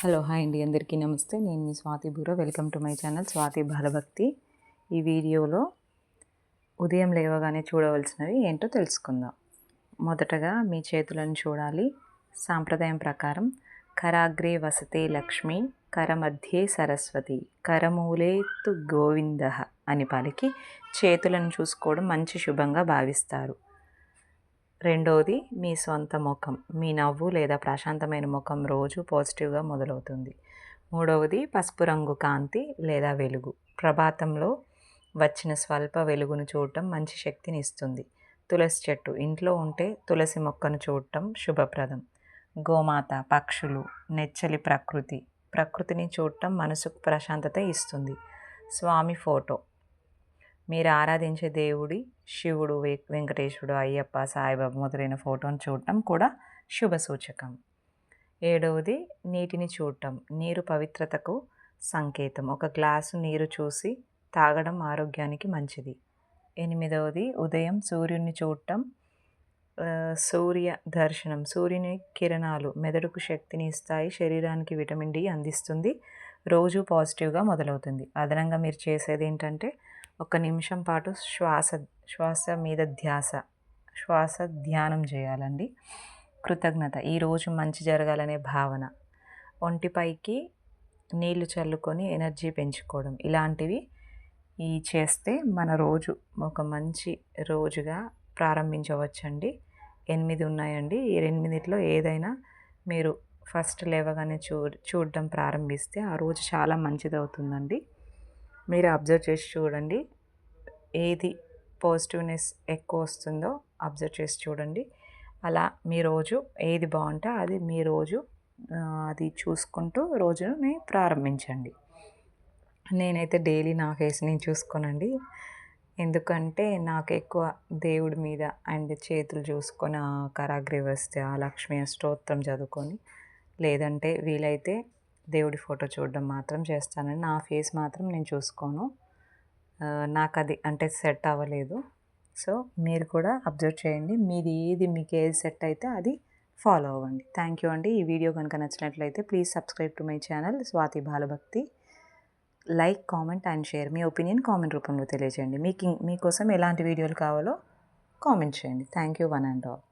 Hello hi అండి. అందరికీ నమస్తే. నేను మీ Swathi Boora welcome to my channel Swathi Balabhakti. ఈ వీడియోలో ఉదయం లేవగానే చూడవలసినవి ఏంటో తెలుసుకుందాం. మొదటగా మీ చేతులను చూడాలి. సాంప్రదాయం ప్రకారం కరాగ్రే వసతే లక్ష్మి కరమధ్యే సరస్వతి కరమూలేత్తు గోవింద అని పలికి చేతులను చూసుకోవడం మంచి శుభంగా భావిస్తారు. రెండవది మీ సొంత ముఖం మీ నవ్వు లేదా ప్రశాంతమైన ముఖం రోజు పాజిటివ్గా మొదలవుతుంది. మూడవది పసుపు రంగు కాంతి లేదా వెలుగు. ప్రభాతంలో వచ్చిన స్వల్ప వెలుగును చూడటం మంచి శక్తిని ఇస్తుంది. తులసి చెట్టు ఇంట్లో ఉంటే తులసి మొక్కను చూడటం శుభప్రదం. గోమాత పక్షులు నెచ్చలి ప్రకృతి ప్రకృతిని చూడటం మనసుకు ప్రశాంతత ఇస్తుంది. స్వామి ఫోటో మీరు ఆరాధించే దేవుడి శివుడు వెంకటేశ్వరుడు అయ్యప్ప సాయిబాబా మొదలైన ఫోటోను చూడటం కూడా శుభ సూచకం. ఏడవది నీటిని చూడటం నీరు పవిత్రతకు సంకేతం. ఒక గ్లాసు నీరు చూసి తాగడం ఆరోగ్యానికి మంచిది. ఎనిమిదవది ఉదయం సూర్యుని చూడటం సూర్య దర్శనం. సూర్యుని కిరణాలు మెదడుకు శక్తిని ఇస్తాయి శరీరానికి విటమిన్ డి అందిస్తుంది రోజు పాజిటివ్గా మొదలవుతుంది. అదనంగా మీరు చేసేది ఏంటంటే ఒక నిమిషం పాటు శ్వాస శ్వాస మీద ధ్యాస శ్వాస ధ్యానం చేయాలండి. కృతజ్ఞత. ఈరోజు మంచి జరగాలనే భావన. ఒంటిపైకి నీళ్ళు చల్లుకొని ఎనర్జీ పెంచుకోవడం. ఇలాంటివి ఈ చేస్తే మన రోజు ఒక మంచి రోజుగా ప్రారంభించవచ్చండి. ఎనిమిది ఉన్నాయండి. ఈ ఎనిమిదిట్లో ఏదైనా మీరు ఫస్ట్ లేవగానే చూ చూడడం ప్రారంభిస్తే ఆ రోజు చాలా మంచిది అవుతుందండి మీరు అబ్జర్వ్ చేసి చూడండి. ఏది పాజిటివ్నెస్ ఎక్కువ వస్తుందో అబ్జర్వ్ చేసి చూడండి. అలా మీ రోజు ఏది బాగుంటే అది మీ రోజు అది చూసుకుంటూ రోజుని ప్రారంభించండి. నేనైతే డైలీ నా ఫేస్ నేను చూసుకోనండి. ఎందుకంటే నాకు ఎక్కువ దేవుడి మీద అండ్ చేతులు చూసుకొని కరాగ్రి వస్తే ఆ లక్ష్మీ స్తోత్రం చదువుకొని లేదంటే వీలైతే దేవుడి ఫోటో చూడడం మాత్రం చేస్తానండి నా ఫేస్ మాత్రం నేను చూసుకోను. నాకు అది అంటే సెట్ అవ్వలేదు. సో మీరు కూడా అబ్జర్వ్ చేయండి. మీది ఏది మీకు ఏది సెట్ అయితే అది ఫాలో అవ్వండి. థ్యాంక్ యూ అండి. ఈ వీడియో కనుక నచ్చినట్లయితే please subscribe to my channel Swathi Balabhakti. Like comment and share. Me opinion comment రూపంలో తెలియజేయండి. మీకు మీకోసం ఎలాంటి వీడియోలు కావాలో కామెంట్ చేయండి. Thank you one and all.